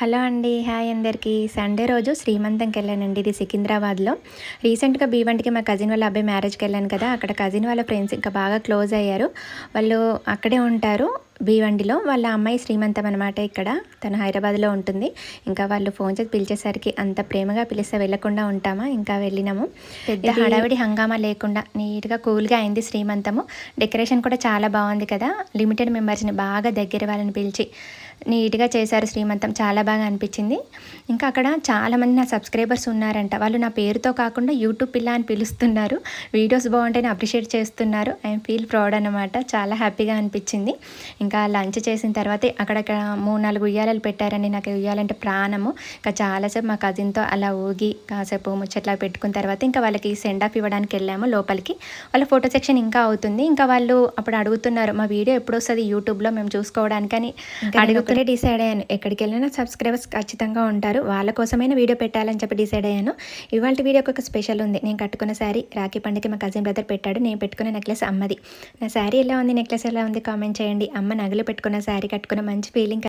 Hello అండి hi అందరికీ. Sunday రోజు శ్రీమంతంకి వెళ్ళానండి ఇది సికింద్రాబాద్లో. రీసెంట్గా బీవంటికి మా కజిన్ వాళ్ళ అబ్బాయి మ్యారేజ్కి వెళ్ళాను కదా అక్కడ కజిన్ వాళ్ళ ఫ్రెండ్స్ ఇంకా బాగా క్లోజ్ అయ్యారు. వాళ్ళు అక్కడే ఉంటారు. భీవండిలో వాళ్ళ అమ్మాయి శ్రీమంతం అనమాట ఇక్కడ. తను హైదరాబాద్లో ఉంటుంది. ఇంకా వాళ్ళు ఫోన్ చేసి పిలిచేసరికి అంత ప్రేమగా పిలిస్తే వెళ్ళకుండా ఉంటామా? ఇంకా వెళ్ళినాము. పెద్ద హడావిడి హంగామా లేకుండా నీట్గా కూల్గా అయింది శ్రీమంతము. డెకరేషన్ కూడా చాలా బాగుంది కదా. లిమిటెడ్ మెంబర్స్ని బాగా దగ్గర వాళ్ళని పిలిచి నీట్గా చేశారు శ్రీమంతం. చాలా బాగా అనిపించింది. ఇంకా అక్కడ చాలామంది నా సబ్స్క్రైబర్స్ ఉన్నారంట. వాళ్ళు నా పేరుతో కాకుండా యూట్యూబ్ పిల్ల అని పిలుస్తున్నారు. వీడియోస్ బాగుంటేనే అప్రిషియేట్ చేస్తున్నారు. ఐఎమ్ ఫీల్ ప్రౌడ్ అనమాట చాలా హ్యాపీగా అనిపించింది. ఇంకా లంచ్ చేసిన తర్వాతే అక్కడక్కడ మూడు నాలుగు ఉయ్యాలలు పెట్టారండి నాకు ఉయ్యాలంటే ప్రాణము. ఇంకా చాలాసేపు మా కజిన్తో అలా ఊగి కాసేపు ముచ్చట్లా పెట్టుకున్న తర్వాత ఇంకా వాళ్ళకి సెండ్ ఆఫ్ ఇవ్వడానికి వెళ్ళాము లోపలికి. వాళ్ళ ఫోటో సెక్షన్ ఇంకా అవుతుంది. ఇంకా వాళ్ళు అప్పుడు అడుగుతున్నారు మా వీడియో ఎప్పుడు వస్తుంది యూట్యూబ్లో మేము చూసుకోవడానికి అని. అడుగుతూనే డిసైడ్ అయ్యాను. ఎక్కడికి వెళ్ళినా సబ్స్క్రైబర్స్ ఖచ్చితంగా ఉంటారు. వాళ్ళ కోసమైనా వీడియో పెట్టాలని చెప్పి డిసైడ్ అయ్యాను. ఇవాళ వీడియోకి ఒక స్పెషల్ ఉంది. నేను కట్టుకున్న శారీ రాఖీ పండుగ మా కజిన్ బ్రదర్ పెట్టాడు. నేను పెట్టుకున్న నెక్లెస్ అమ్మది. నా శారీ ఎలా ఉంది? నెక్లెస్ ఎలా ఉంది? కామెంట్ చేయండి. అమ్మ నగలు పెట్టుకున్న శారీ కట్టుకున్న మంచి ఫీలింగ్